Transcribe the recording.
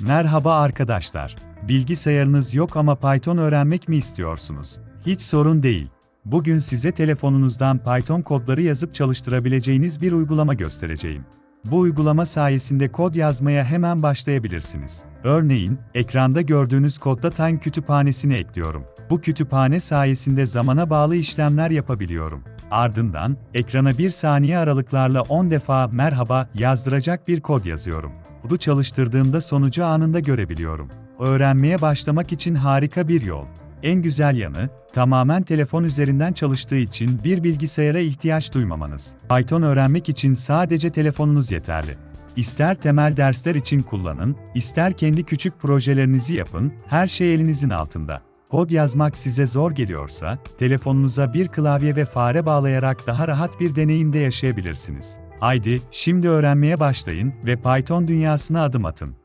Merhaba arkadaşlar. Bilgisayarınız yok ama Python öğrenmek mi istiyorsunuz? Hiç sorun değil. Bugün size telefonunuzdan Python kodları yazıp çalıştırabileceğiniz bir uygulama göstereceğim. Bu uygulama sayesinde kod yazmaya hemen başlayabilirsiniz. Örneğin, ekranda gördüğünüz kodda Time kütüphanesini ekliyorum. Bu kütüphane sayesinde zamana bağlı işlemler yapabiliyorum. Ardından, ekrana bir saniye aralıklarla 10 defa merhaba yazdıracak bir kod yazıyorum. Bu çalıştırdığımda sonucu anında görebiliyorum. Öğrenmeye başlamak için harika bir yol. En güzel yanı, tamamen telefon üzerinden çalıştığı için bir bilgisayara ihtiyaç duymamanız. Python öğrenmek için sadece telefonunuz yeterli. İster temel dersler için kullanın, ister kendi küçük projelerinizi yapın, her şey elinizin altında. Kod yazmak size zor geliyorsa, telefonunuza bir klavye ve fare bağlayarak daha rahat bir deneyimde yaşayabilirsiniz. Haydi, şimdi öğrenmeye başlayın ve Python dünyasına adım atın.